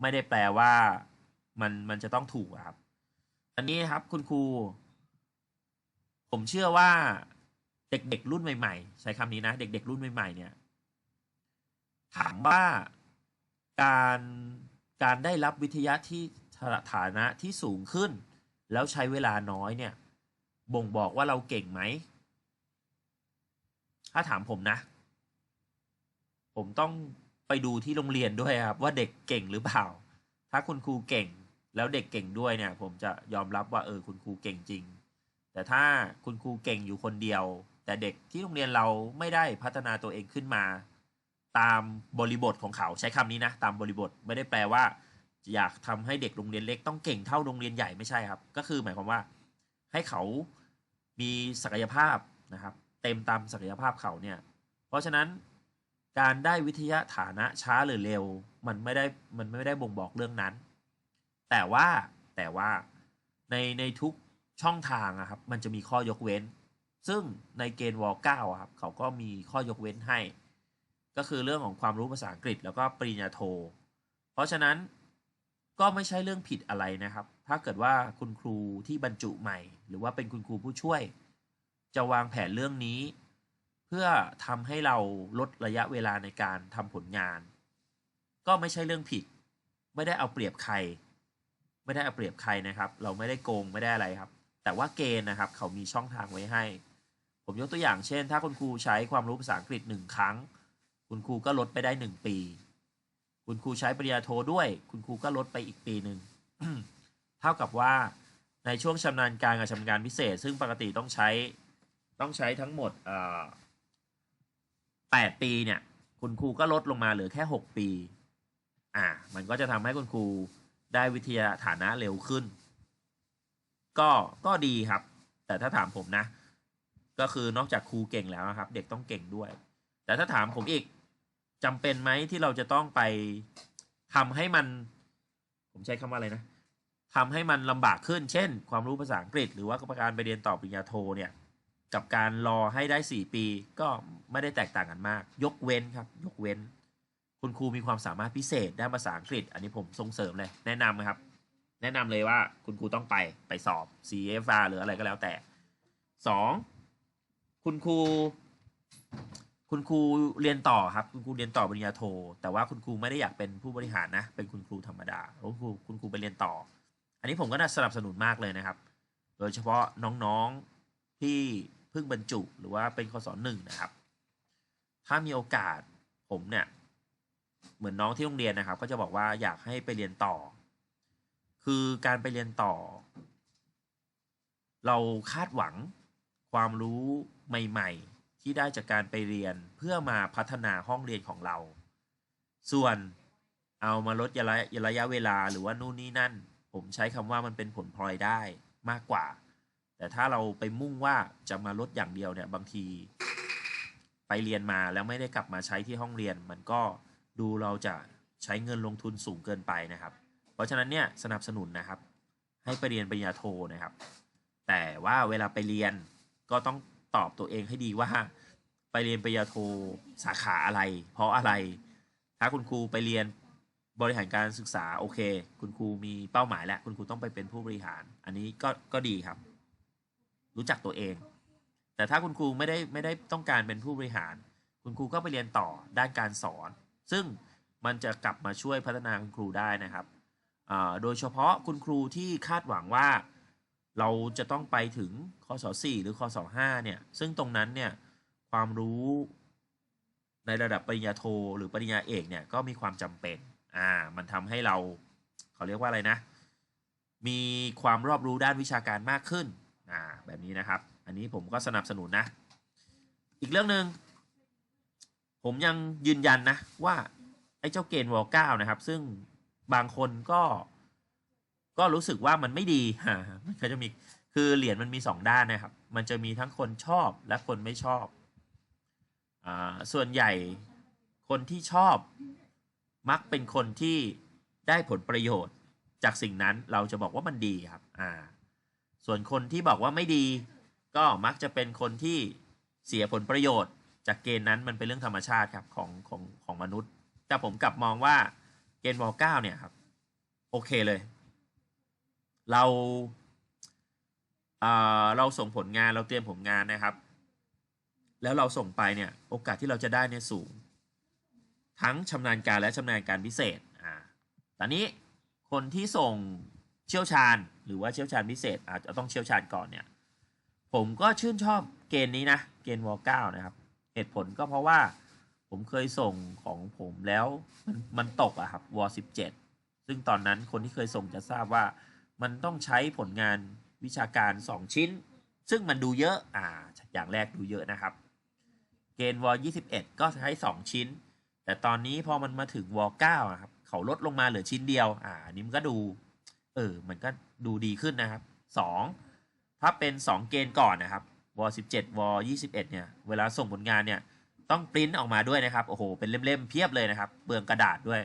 ไม่ได้แปลว่ามันมันจะต้องถูกครับ อันนี้ครับคุณครู ผมเชื่อว่าเด็กๆรุ่นใหม่ ๆ ใช้คำนี้นะ เด็กๆรุ่นใหม่ ๆ เนี่ย ถามว่าการการได้รับวิทยาที่ฐานะที่สูงขึ้น แล้วใช้เวลาน้อยเนี่ย บ่งบอกว่าเราเก่งไหม ถ้าถามผมนะ ผมต้อง ไปดูที่โรงเรียนด้วยครับ ว่าเด็กเก่งหรือเปล่า ถ้าคุณครูเก่งแล้วเด็กเก่งด้วยเนี่ย ผมจะยอมรับว่าเออคุณครูเก่งจริง แต่ถ้าคุณครูเก่งอยู่คนเดียว แต่เด็กที่โรงเรียนเราไม่ได้พัฒนาตัวเองขึ้นมา ตามบริบทของเขาใช้คำนี้นะ ตามบริบทไม่ได้แปลว่า อยากทำให้เด็กโรงเรียนเล็กต้องเก่งเท่าโรงเรียนใหญ่ไม่ใช่ครับ ก็คือหมายความว่า ให้เขามีศักยภาพนะครับ เต็มตามศักยภาพเขาเนี่ย เพราะฉะนั้น การได้วิทยาฐานะช้าหรือเร็ว มันไม่ได้มันไม่ได้บ่งบอกเรื่องนั้น แต่ว่าแต่ว่าในในทุกช่องทางอะครับมันจะมีข้อยกเว้น ซึ่งในเกณฑ์วอลเก้าครับเขาก็มีข้อยกเว้นให้ ก็คือเรื่องของความรู้ภาษาอังกฤษแล้วก็ปริญญาโท เพราะฉะนั้นก็ไม่ใช่เรื่องผิดอะไรนะครับ ถ้าเกิดว่าคุณครูที่บรรจุใหม่ หรือว่าเป็นคุณครูผู้ช่วย จะวางแผนเรื่องนี้ เพื่อทำให้เราลดระยะเวลาในการทำผลงาน ก็ไม่ใช่เรื่องผิด ไม่ได้เอาเปรียบใคร ไม่ได้เอาเปรียบใครนะครับ เราไม่ได้โกงไม่ได้อะไรครับ แต่ว่าเกณฑ์นะครับ เขามีช่องทางไว้ให้ ผมยกตัวอย่างเช่น ถ้าคุณครูใช้ความรู้ภาษาอังกฤษหนึ่งครั้ง คุณครูก็ลดไปได้หนึ่งปี คุณครูใช้ปริญญาโทด้วย คุณครูก็ลดไปอีกปีหนึ่งเท่ากับว่าในช่วงชำนาญการกับชำนาญการพิเศษ ซึ่งปกติต้องใช้ต้องใช้ทั้งหมด แปดปีเนี่ยคุณครูก็ลดลงมาเหลือแค่หกปี อ่า มันก็จะทำให้คุณครูได้วิทยาฐานะเร็วขึ้น ก็ก็ดีครับ แต่ถ้าถามผมนะ ก็คือนอกจากครูเก่งแล้วนะครับ เด็กต้องเก่งด้วย แต่ถ้าถามผมอีกจำเป็นไหมที่เราจะต้องไปทำให้มัน ผมใช้คำว่าอะไรนะทำให้มันลำบากขึ้น เช่น ความรู้ภาษาอังกฤษ หรือว่าการไปเรียนต่อปริญญาโทเนี่ย กับการรอให้ได้สี่ปีก็ไม่ได้แตกต่างกันมาก ยกเว้นครับ ยกเว้น คุณครูมีความสามารถพิเศษด้านภาษาอังกฤษ อันนี้ผมส่งเสริมเลย แนะนำครับ แนะนำเลยว่าคุณครูต้องไปไปสอบ CFR หรืออะไรก็แล้วแต่สองคุณครู คุณครูเรียนต่อครับ คุณครูเรียนต่อปริญญาโท แต่ว่าคุณครูไม่ได้อยากเป็นผู้บริหารนะ เป็นคุณครูธรรมดาคุณครูคุณครูไปเรียนต่อ อันนี้ผมก็น่าสนับสนุนมากเลยนะครับ โดยเฉพาะน้องๆที่ พิ่งบรรจุหรือว่าเป็นคศหนึ่งนะครับ ถ้ามีโอกาสผมเนี่ย เหมือนน้องที่โรงเรียนนะครับ ก็จะบอกว่าอยากให้ไปเรียนต่อ คือการไปเรียนต่อ เราคาดหวังความรู้ใหม่ ๆ ที่ได้จากการไปเรียนเพื่อมาพัฒนาห้องเรียนของเรา ส่วนเอามาลดระยะระยะเวลาหรือว่านู่นนี่นั่น ผมใช้คำว่ามันเป็นผลพลอยได้มากกว่า แต่ถ้าเราไปมุ่งว่าจะมาลดอย่างเดียวเนี่ยบางทีไปเรียนมาแล้วไม่ได้กลับมาใช้ที่ห้องเรียน มันก็ดูเราจะใช้เงินลงทุนสูงเกินไปนะครับ เพราะฉะนั้นเนี่ยสนับสนุนนะครับ ให้ไปเรียนปริญญาโทนะครับ แต่ว่าเวลาไปเรียนก็ต้องตอบตัวเองให้ดีว่าไปเรียนปริญญาโทสาขาอะไร เพราะอะไร ถ้าคุณครูไปเรียนบริหารการศึกษาโอเค คุณครูมีเป้าหมายแล้วคุณครูต้องไปเป็นผู้บริหาร อันนี้ก็ก็ดีครับ รู้จักตัวเอง แต่ถ้าคุณครูไม่ได้ไม่ได้ต้องการเป็นผู้บริหาร คุณครูก็ไปเรียนต่อด้านการสอน ซึ่งมันจะกลับมาช่วยพัฒนาคุณครูได้นะครับ โดยเฉพาะคุณครูที่คาดหวังว่าเราจะต้องไปถึงคศ4หรือคศ5เนี่ย ซึ่งตรงนั้นเนี่ยความรู้ในระดับปริญญาโทหรือปริญญาเอกเนี่ยก็มีความจำเป็น อ่า มันทำให้เราเขาเรียกว่าอะไรนะ มีความรอบรู้ด้านวิชาการมากขึ้น อ่าแบบนี้นะครับ อันนี้ผมก็สนับสนุนนะ อีกเรื่องหนึ่งผมยังยืนยันนะ ว่า ไอ้เจ้าเกณฑ์วอลเก้านะครับ ซึ่งบางคนก็ ก็รู้สึกว่ามันไม่ดีฮะมันก็จะมีคือเหรียญมันมีสองด้านนะครับ มันจะมีทั้งคนชอบและคนไม่ชอบอ่าส่วนใหญ่คนที่ชอบมักเป็นคนที่ได้ผลประโยชน์จากสิ่งนั้นเราจะบอกว่ามันดีครับ อ่า ส่วนคนที่บอกว่าไม่ดี ก็มักจะเป็นคนที่เสียผลประโยชน์ จากเกณฑ์นั้นมันเป็นเรื่องธรรมชาติครับของของของมนุษย์ แต่ผมกลับมองว่าเกณฑ์วอลเก้าเนี่ยครับ โอเคเลย เราเอ่อเราส่งผลงานเราเตรียมผลงานนะครับ แล้วเราส่งไปเนี่ยโอกาสที่เราจะได้เนี่ยสูง ทั้งชำนาญการและชำนาญการพิเศษอ่าตอนนี้คนที่ส่ง เชี่ยวชาญ หรือว่าเชี่ยวชาญพิเศษ อาจจะต้องเชี่ยวชาญก่อนเนี่ย ผมก็ชื่นชอบเกณฑ์นี้นะ เกณฑ์วอลเก้านะครับ เหตุผลก็เพราะว่าผมเคยส่งของผมแล้วมันมันตกอะครับวอลสิบเจ็ดซึ่งตอนนั้นคนที่เคยส่งจะทราบว่ามันต้องใช้ผลงานวิชาการ 2 ชิ้น ซึ่งมันดูเยอะอ่าอย่างแรกดูเยอะนะครับ เกณฑ์วอล21 ก็ใช้ 2 ชิ้น แต่ตอนนี้พอมันมาถึงวอล9อะครับ เขาลดลงมาเหลือชิ้นเดียว อ่านนี้มันก็ดู เออมันก็ดูดีขึ้นนะครับ 2 ถ้าเป็น 2 เกณฑ์ก่อนนะครับวอ17วอ21เนี่ยเวลาส่งผลงานเนี่ยต้องปริ้นออกมาด้วยนะครับโอ้โหเป็นเล่มๆเพียบเลยนะครับเปลืองกระดาษด้วย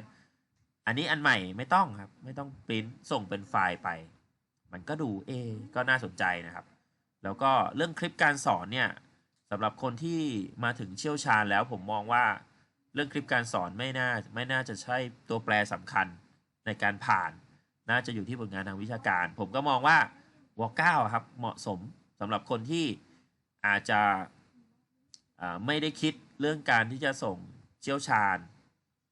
อันนี้อันใหม่ไม่ต้องครับไม่ต้องปริ้นส่งเป็นไฟล์ไป มันก็ดูเอก็น่าสนใจนะครับ แล้วก็เรื่องคลิปการสอนเนี่ยสำหรับคนที่มาถึงเชี่ยวชาญแล้วผมมองว่าเรื่องคลิปการสอนไม่น่าไม่น่าจะใช่ตัวแปรสำคัญในการผ่าน น่าจะอยู่ที่ผลงานทางวิชาการ ผมก็มองว่าวอเก้าครับเหมาะสมสำหรับคนที่อาจจะไม่ได้คิดเรื่องการที่จะส่งเชี่ยวชาญ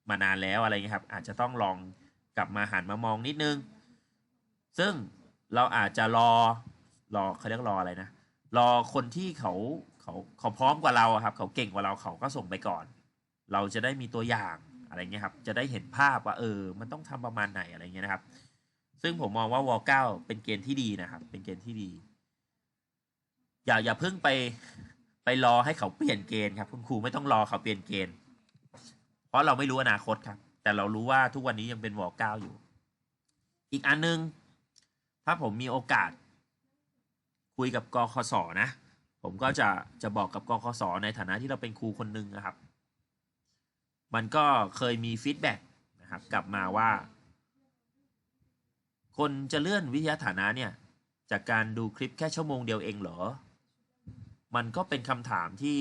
มานานแล้วอะไรเงี้ยครับ อาจจะต้องลองกลับมาหันมามองนิดนึง ซึ่งเราอาจจะรอรอเขาเรียกรออะไรนะ รอคนที่เขาเขาเขาพร้อมกว่าเราครับ เขาเก่งกว่าเราเขาก็ส่งไปก่อน เราจะได้มีตัวอย่างอะไรเงี้ยครับ จะได้เห็นภาพว่าเออ มันต้องทำประมาณไหนอะไรเงี้ยนะครับ ซึ่งผมมองว่าวอลเก้าเป็นเกณฑ์ที่ดีนะครับ เป็นเกณฑ์ที่ดี อย่าอย่าเพิ่งไปไปรอให้เขาเปลี่ยนเกณฑ์ครับ คุณครูไม่ต้องรอเขาเปลี่ยนเกณฑ์ เพราะเราไม่รู้อนาคตครับ แต่เรารู้ว่าทุกวันนี้ยังเป็นวอลเก้าอยู่ อีกอันนึง ถ้าผมมีโอกาส คุยกับกคสนะ ผมก็จะจะบอกกับกคสในฐานะที่เราเป็นครูคนหนึ่งนะครับ มันก็เคยมีฟีดแบ็กนะครับ กลับมาว่า คนจะเลื่อนวิทยาฐานะเนี่ย จากการดูคลิปแค่ชั่วโมงเดียวเองเหรอ มันก็เป็นคำถามที่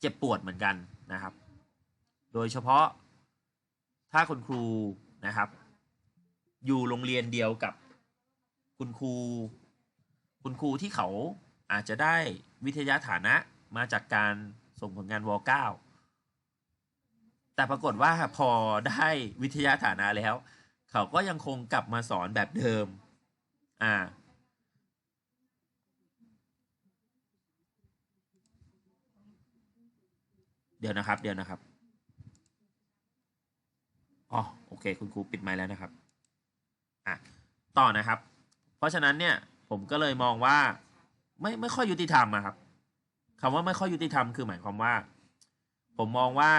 เจ็บปวดเหมือนกันนะครับ โดยเฉพาะถ้าคุณครูนะครับ อยู่โรงเรียนเดียวกับคุณครู คุณครูที่เขาอาจจะได้วิทยาฐานะมาจากการส่งผลงานวเก้าแต่ปรากฏว่าพอได้วิทยาฐานะแล้ว เขาก็ยังคงกลับมาสอนแบบเดิม อ่า เดี๋ยวนะครับ เดี๋ยวนะครับ อ๋อ โอเค คุณครูปิดไมค์แล้วนะครับ อะ ต่อนะครับ เพราะฉะนั้นเนี่ย ผมก็เลยมองว่า ไม่ ไม่ค่อยยุติธรรมอะครับคำว่าไม่ค่อยยุติธรรมคือหมายความว่า ผมมองว่า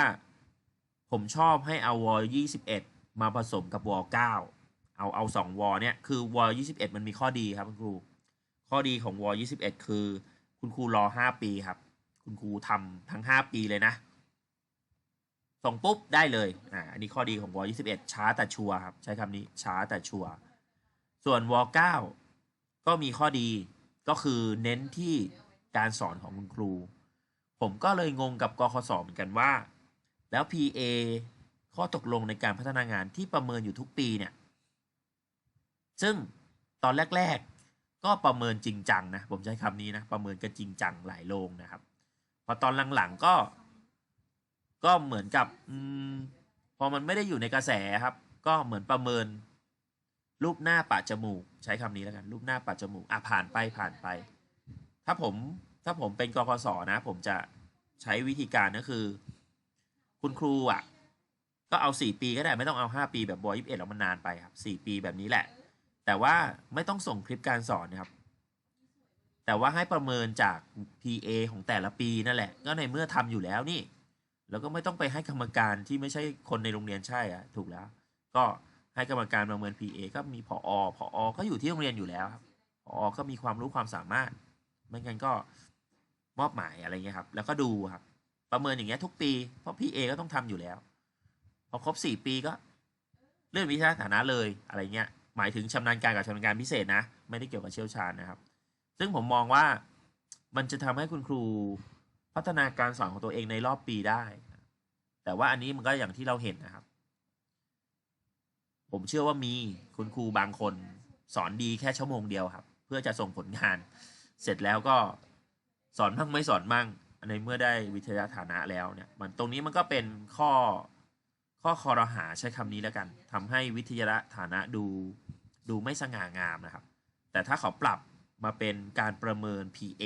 ผมชอบให้เอาวอลยี่สิบเอ็ด มาผสมกับวอลเก้าเอาเอาสองวอลเนี่ยคือวอลยี่สิบเอ็ดมันมีข้อดีครับคุณครู ข้อดีของวอลยี่สิบเอ็ดคือ คุณครูรอห้าปีครับ คุณครูทำทั้งห้าปีเลยนะ ส่งปุ๊บได้เลยอ่าอันนี้ข้อดีของวอ21ช้าแต่ชัวร์ครับ ใช้คำนี้ช้าแต่ชัวร์ส่วนวอ9ก็มีข้อดีก็คือเน้นที่การสอนของคุณครู ผมก็เลยงงกับกคสเหมือนกันว่า แล้ว PA ข้อตกลงในการพัฒนางานที่ประเมินอยู่ทุกปีเนี่ย ซึ่งตอนแรก ๆ ก็ประเมินจริงจังนะ ผมใช้คำนี้นะ ประเมินกันจริงจังหลายโรงนะครับ พอตอนหลังๆก็ ก็เหมือนกับอมพอมันไม่ได้อยู่ในกระแสครับ ก็เหมือนประเมิน รูปหน้าปะจมูก ใช้คำนี้แล้วกัน รูปหน้าปะจมูก อะผ่านไปผ่านไป ถ้าผมถ้าผมเป็นกกศนะ ผมจะใช้วิธีการก็คือ คุณครูอะ ก็เอาสี่ปีก็ได้ไม่ต้องเอาห้าปีแบบบอยยี่สิบเอ็ดแล้วมันนานไปครับสี่ปีแบบนี้แหละ แต่ว่าไม่ต้องส่งคลิปการสอนนะครับ แต่ว่าให้ประเมินจาก PA ของแต่ละปีนั่นแหละ ก็ในเมื่อทำอยู่แล้วนี่ แล้วก็ไม่ต้องไปให้กรรมการที่ไม่ใช่คนในโรงเรียนใช่อะถูกแล้ว ก็ให้กรรมการประเมิน PA ก็มีผอผอก็อยู่ที่โรงเรียนอยู่แล้วครับผอก็มีความรู้ความสามารถ ไม่งั้นก็มอบหมายอะไรเงี้ยครับ แล้วก็ดูครับ ประเมินอย่างเงี้ยทุกปี เพราะ PA ก็ต้องทำอยู่แล้ว พอครบสี่ปีก็เลื่อนวิชาฐานะเลยอะไรเงี้ยหมายถึงชำนาญการกับชำนาญการพิเศษนะ ไม่ได้เกี่ยวกับเชี่ยวชาญนะครับ ซึ่งผมมองว่ามันจะทำให้คุณครูพัฒนาการสอนของตัวเองในรอบปีได้ แต่ว่าอันนี้มันก็อย่างที่เราเห็นนะครับ ผมเชื่อว่ามีคุณครูบางคนสอนดีแค่ชั่วโมงเดียวครับ เพื่อจะส่งผลงาน เสร็จแล้วก็สอนมั่งไม่สอนมั่งในเมื่อได้วิทยาฐานะแล้วเนี่ยมันตรงนี้มันก็เป็นข้อ ข้อคอรหาใช้คำนี้แล้วกันทำให้วิทยาฐานะดูดูไม่สง่างามนะครับ แต่ถ้าเขาปรับมาเป็นการประเมิน PA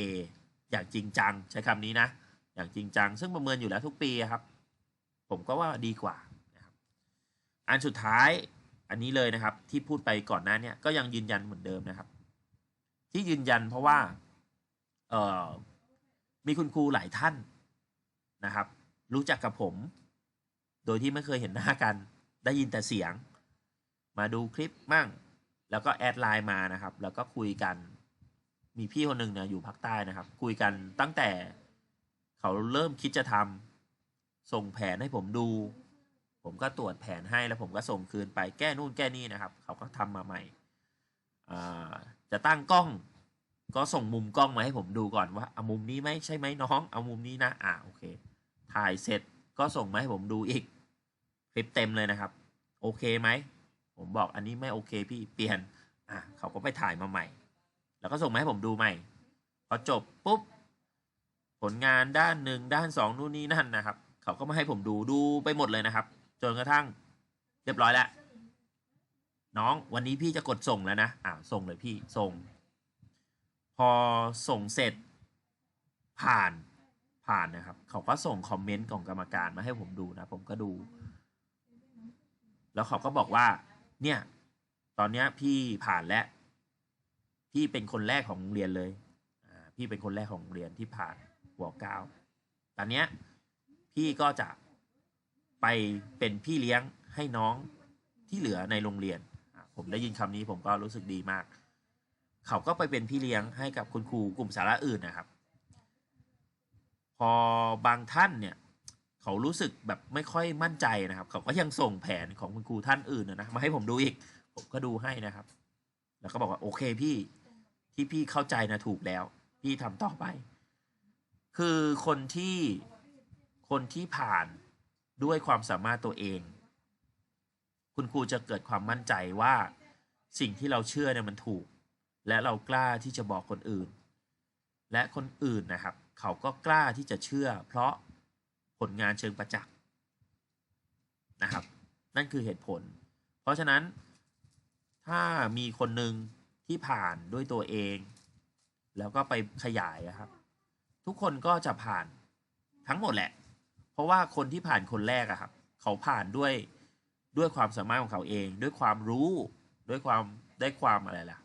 อย่างจริงจังใช้คำนี้นะ อย่างจริงจัง ซึ่งประเมินอยู่แล้วทุกปีครับ ผมก็ว่าดีกว่านะครับอันสุดท้ายอันนี้เลยนะครับที่พูดไปก่อนหน้าเนี่ยก็ยังยืนยันเหมือนเดิมนะครับ ที่ยืนยันเพราะว่าเออมีคุณครูหลายท่านนะครับ รู้จักกับผม โดยที่ไม่เคยเห็นหน้ากันได้ยินแต่เสียง มาดูคลิปมั่ง แล้วก็แอดไลน์มานะครับ แล้วก็คุยกัน มีพี่คนหนึ่งเนี่ยอยู่ภาคใต้นะครับ คุยกันตั้งแต่เขาเริ่มคิดจะทำส่งแผนให้ผมดู ผมก็ตรวจแผนให้แล้วผมก็ส่งคืนไปแก้นู่นแก้นี่นะครับ เขาก็ทำมาใหม่จะตั้งกล้องก็ส่งมุมกล้องมาให้ผมดูก่อนว่าเอามุมนี้ไหมใช่ไหมน้อง เอามุมนี้นะ อ่าโอเค ถ่ายเสร็จ ก็ส่งมาให้ผมดูอีกคลิปเต็มเลยนะครับ โอเคไหม ผมบอกอันนี้ไม่โอเคพี่เปลี่ยน อะเขาก็ไปถ่ายมาใหม่ แล้วก็ส่งมาให้ผมดูใหม่ พอจบปุ๊บ ผลงานด้านหนึ่งด้านสองนู่นนี่นั่นนะครับ เขาก็มาให้ผมดูดูไปหมดเลยนะครับ จนกระทั่งเรียบร้อยแล้วน้องวันนี้พี่จะกดส่งแล้วนะอ่าส่งเลยพี่ส่ง พอส่งเสร็จผ่าน ผ่านนะครับ เขาก็ส่งคอมเมนต์ของกรรมการมาให้ผมดูนะ ผมก็ดู แล้วเขาก็บอกว่า เนี่ย ตอนเนี้ยพี่ผ่านแล้ว พี่เป็นคนแรกของโรงเรียนเลย อ่า พี่เป็นคนแรกของโรงเรียนที่ผ่านหัวก้าวตอนเนี้ยพี่ก็จะไปเป็นพี่เลี้ยงให้น้องที่เหลือในโรงเรียน ผมได้ยินคำนี้ผมก็รู้สึกดีมาก เขาก็ไปเป็นพี่เลี้ยงให้กับคุณครูกลุ่มสาระอื่นนะครับ อบางท่านเนี่ยเขารู้สึกแบบไม่ค่อยมั่นใจนะครับ เขาก็ยังส่งแผนของคุณครูท่านอื่นนะมาให้ผมดูอีก ผมก็ดูให้นะครับ แล้วก็บอกว่าโอเคพี่ที่พี่เข้าใจนะถูกแล้ว พี่ทำต่อไป คือคนที่คนที่ผ่านด้วยความสามารถตัวเอง คุณครูจะเกิดความมั่นใจว่าสิ่งที่เราเชื่อเนี่ยมันถูก และเรากล้าที่จะบอกคนอื่น และคนอื่นนะครับ เขาก็กล้าที่จะเชื่อ เพราะผลงานเชิงประจักษ์นะครับ นั่นคือเหตุผล เพราะฉะนั้น ถ้ามีคนหนึ่งที่ผ่านด้วยตัวเอง แล้วก็ไปขยายครับ ทุกคนก็จะผ่านทั้งหมดแหละ เพราะว่าคนที่ผ่านคนแรกอะครับเขาผ่านด้วยด้วยความสามารถของเขาเอง ด้วยความรู้ด้วยความได้ความอะไรล่ะ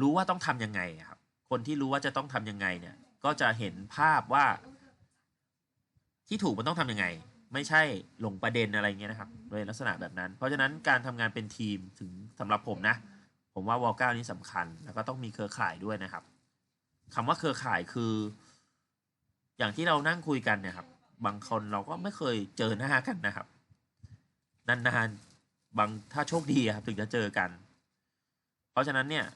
รู้ว่าต้องทำยังไงครับ คนที่รู้ว่าจะต้องทำยังไงเนี่ย ก็จะเห็นภาพว่า ที่ถูกมันต้องทำยังไง ไม่ใช่หลงประเด็นอะไรเงี้ยนะครับโดยลักษณะแบบนั้น เพราะฉะนั้นการทำงานเป็นทีมถึงสำหรับผมนะ ผมว่าวอลเก้านี้สำคัญ แล้วก็ต้องมีเครือข่ายด้วยนะครับคำว่าเครือข่ายคือ อย่างที่เรานั่งคุยกันเนี่ยครับ บางคนเราก็ไม่เคยเจอหน้ากันนะครับ นานๆบางถ้าโชคดีครับถึงจะเจอกัน เพราะฉะนั้นเนี่ย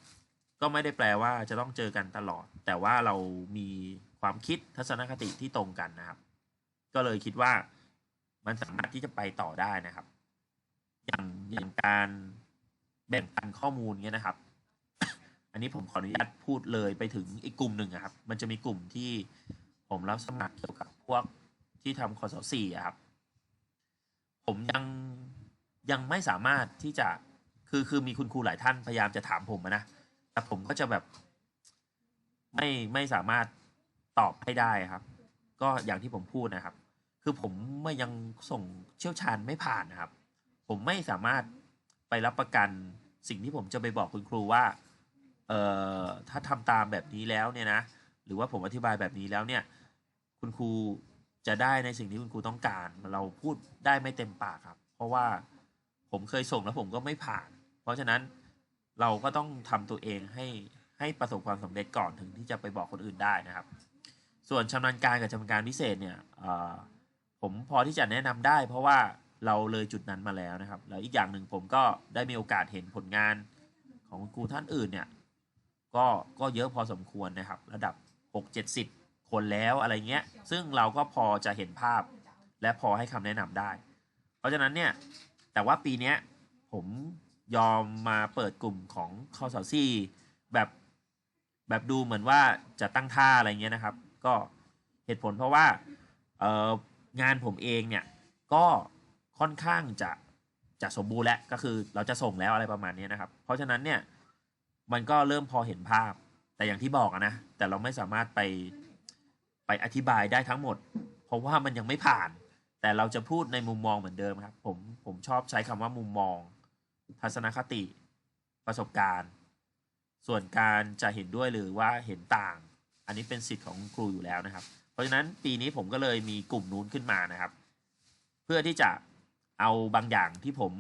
ก็ไม่ได้แปลว่าจะต้องเจอกันตลอด แต่ว่าเรามีความคิดทัศนคติที่ตรงกันนะครับ ก็เลยคิดว่ามันสามารถที่จะไปต่อได้นะครับ อย่างอย่างการแบ่งปันข้อมูลเงี้ยนะครับ อันนี้ผมขออนุญาตพูดเลยไปถึงอีกกลุ่มหนึ่งอะครับ มันจะมีกลุ่มที่ผมรับสมัครเกี่ยวกับพวกที่ทำคอสสี่อะครับ ผมยังยังไม่สามารถที่จะคือคือมีคุณครูหลายท่านพยายามจะถามผมนะ แต่ผมก็จะแบบไม่ไม่สามารถตอบให้ได้ครับ ก็อย่างที่ผมพูดนะครับ คือผมไม่ยังส่งเชี่ยวชาญไม่ผ่านนะครับ ผมไม่สามารถไปรับประกันสิ่งที่ผมจะไปบอกคุณครูว่าเอ่อถ้าทำตามแบบนี้แล้วเนี่ยนะหรือว่าผมอธิบายแบบนี้แล้วเนี่ย คุณครูจะได้ในสิ่งที่คุณครูต้องการ เราพูดได้ไม่เต็มปากครับ เพราะว่าผมเคยส่งแล้วผมก็ไม่ผ่าน เพราะฉะนั้น เราก็ต้องทำตัวเองให้ให้ประสบความสำเร็จก่อนถึงที่จะไปบอกคนอื่นได้นะครับ ส่วนชำนาญการกับชำนาญการพิเศษเนี่ยผมพอที่จะแนะนำได้ เพราะว่าเราเลยจุดนั้นมาแล้วนะครับ แล้วอีกอย่างหนึ่งผมก็ได้มีโอกาสเห็นผลงานของคุณครูท่านอื่นเนี่ยก็ก็เยอะพอสมควรนะครับ ระดับ 6 70 คนแล้วอะไรเงี้ย ซึ่งเราก็พอจะเห็นภาพ และพอให้คำแนะนำได้ เพราะฉะนั้นเนี่ยแต่ว่าปีเนี้ยผม ยอมมาเปิดกลุ่มของคอสซี่แบบแบบดูเหมือนว่าจะตั้งท่าอะไรเงี้ยนะครับ ก็เหตุผลเพราะว่าเอองานผมเองเนี่ยก็ค่อนข้างจะจะสมบูรณ์แล้วก็คือเราจะส่งแล้วอะไรประมาณนี้นะครับ เพราะฉะนั้นเนี่ยมันก็เริ่มพอเห็นภาพ แต่อย่างที่บอกนะแต่เราไม่สามารถไปไปอธิบายได้ทั้งหมด เพราะว่ามันยังไม่ผ่าน แต่เราจะพูดในมุมมองเหมือนเดิมครับ ผมผมชอบใช้คำว่ามุมมอง ทัศนคติ ประสบการณ์ ส่วนการจะเห็นด้วยหรือว่าเห็นต่าง อันนี้เป็นสิทธิ์ของครูอยู่แล้วนะครับ เพราะฉะนั้นปีนี้ผมก็เลยมีกลุ่มนู้นขึ้นมานะครับ เพื่อที่จะเอาบางอย่างที่ผม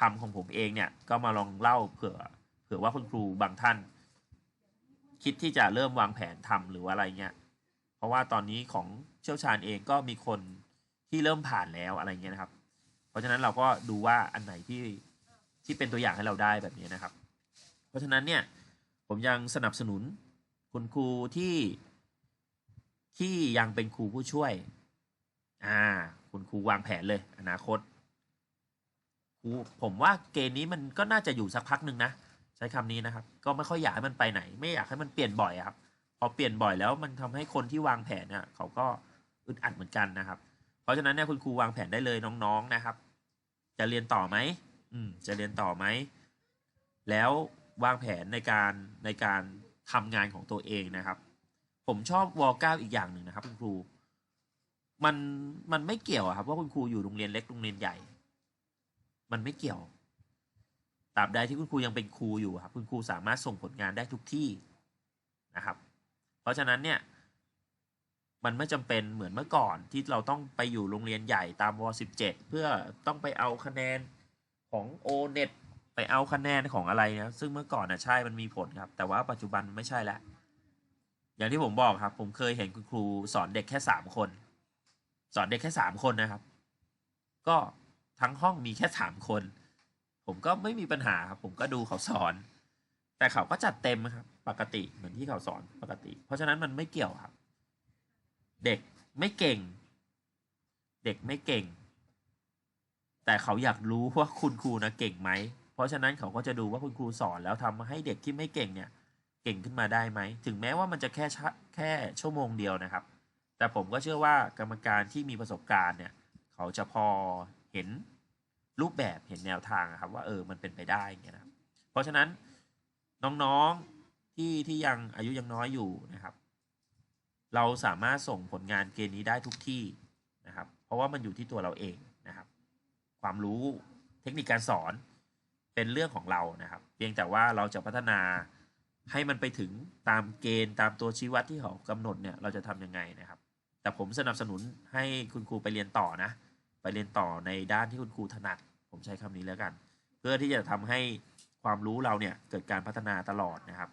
ทำของผมเองเนี่ยก็มาลองเล่าเผื่อ เผื่อว่าคุณครูบางท่าน คิดที่จะเริ่มวางแผนทำหรือว่าอะไรเงี้ยเพราะว่าตอนนี้ของเชี่ยวชาญเองก็มีคนที่เริ่มผ่านแล้วอะไรเงี้ยนะครับ เพราะฉะนั้นเราก็ดูว่าอันไหนที่ ที่เป็นตัวอย่างให้เราได้แบบนี้นะครับ เพราะฉะนั้นเนี่ยผมยังสนับสนุนคุณครูที่ที่ยังเป็นครูผู้ช่วยอ่าคุณครูวางแผนเลย อนาคตครูผมว่าเกณฑ์นี้มันก็น่าจะอยู่สักพักหนึ่งนะใช้คำนี้นะครับ ก็ไม่ค่อยอยากให้มันไปไหน ไม่อยากให้มันเปลี่ยนบ่อยครับพอเปลี่ยนบ่อยแล้วมันทำให้คนที่วางแผนเนี่ยเขาก็อึดอัดเหมือนกันนะครับ เพราะฉะนั้นเนี่ยคุณครูวางแผนได้เลยน้องๆนะครับ จะเรียนต่อไหม อืมจะเรียนต่อไหม แล้ววางแผนในการในการทำงานของตัวเองนะครับ ผมชอบวอลเก้าอีกอย่างหนึ่งนะครับ คุณครู มันมันไม่เกี่ยวครับว่าคุณครูอยู่โรงเรียนเล็กโรงเรียนใหญ่ มันไม่เกี่ยวตราบใดที่คุณครูยังเป็นครูอยู่ครับ คุณครูสามารถส่งผลงานได้ทุกที่นะครับ เพราะฉะนั้นเนี่ยมันไม่จำเป็นเหมือนเมื่อก่อนที่เราต้องไปอยู่โรงเรียนใหญ่ตามวสิบเจ็ดเพื่อต้องไปเอาคะแนน ของโอเน็ตไปเอาคะแนนของอะไรนะซึ่งเมื่อก่อนนะใช่มันมีผลครับ แต่ว่าปัจจุบันมันไม่ใช่แล้วอย่างที่ผมบอกครับ ผมเคยเห็นคุณครูสอนเด็กแค่สามคน สอนเด็กแค่สามคนนะครับ ก็ทั้งห้องมีแค่สามคน ผมก็ไม่มีปัญหาครับ ผมก็ดูเขาสอน แต่เขาก็จัดเต็มครับ ปกติเหมือนที่เขาสอนปกติ เพราะฉะนั้นมันไม่เกี่ยวครับ เด็กไม่เก่ง เด็กไม่เก่ง แต่เขาอยากรู้ว่าคุณครูนะเก่งไหม เพราะฉะนั้นเขาก็จะดูว่าคุณครูสอนแล้วทำให้เด็กที่ไม่เก่งเนี่ยเก่งขึ้นมาได้ไหม ถึงแม้ว่ามันจะแค่แค่ชั่วโมงเดียวนะครับ แต่ผมก็เชื่อว่ากรรมการที่มีประสบการณ์เนี่ย เขาจะพอเห็นรูปแบบเห็นแนวทางอะครับว่าเออมันเป็นไปได้อย่างเงี้ยนะเพราะฉะนั้นน้องๆที่ที่ยังอายุยังน้อยอยู่นะครับ เราสามารถส่งผลงานเกณฑ์นี้ได้ทุกที่นะครับ เพราะว่ามันอยู่ที่ตัวเราเอง ความรู้เทคนิคการสอนเป็นเรื่องของเรานะครับ เพียงแต่ว่าเราจะพัฒนาให้มันไปถึงตามเกณฑ์ตามตัวชี้วัดที่เขากำหนดเนี่ยเราจะทำยังไงนะครับ แต่ผมสนับสนุนให้คุณครูไปเรียนต่อนะ ไปเรียนต่อในด้านที่คุณครูถนัด ผมใช้คำนี้แล้วกัน เพื่อที่จะทำให้ความรู้เราเนี่ยเกิดการพัฒนาตลอดนะครับ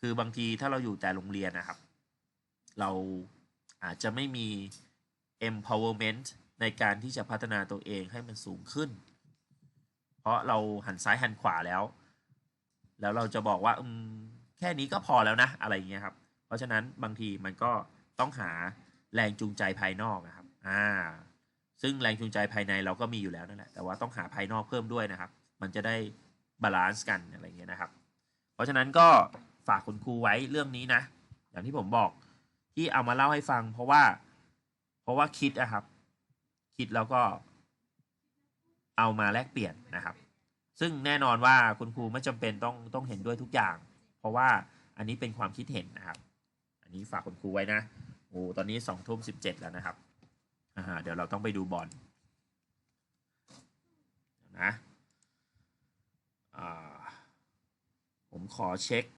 คือบางทีถ้าเราอยู่แต่โรงเรียนนะครับ เราอาจจะไม่มี empowerment ในการที่จะพัฒนาตัวเองให้มันสูงขึ้น เพราะเราหันซ้ายหันขวาแล้ว แล้วเราจะบอกว่าอืมแค่นี้ก็พอแล้วนะอะไรอย่างเงี้ยครับ เพราะฉะนั้นบางทีมันก็ต้องหาแรงจูงใจภายนอกนะครับ อ่า ซึ่งแรงจูงใจภายในเราก็มีอยู่แล้วนั่นแหละ แต่ว่าต้องหาภายนอกเพิ่มด้วยนะครับ มันจะได้บาลานซ์กันอะไรเงี้ยนะครับ เพราะฉะนั้นก็ฝากคุณครูไว้เรื่องนี้นะ อย่างที่ผมบอกที่เอามาเล่าให้ฟัง เพราะว่า เพราะว่าคิดอะครับ คิดแล้วก็เอามาแลกเปลี่ยนนะครับ ซึ่งแน่นอนว่าคุณครูไม่จำเป็นต้องต้องเห็นด้วยทุกอย่าง เพราะว่าอันนี้เป็นความคิดเห็นนะครับ อันนี้ฝากคุณครูไว้นะโอ้ตอนนี้สองทุ่มสิบเจ็ดแล้วนะครับอ่าเดี๋ยวเราต้องไปดูบอลนะอ่าผมขอเช็ค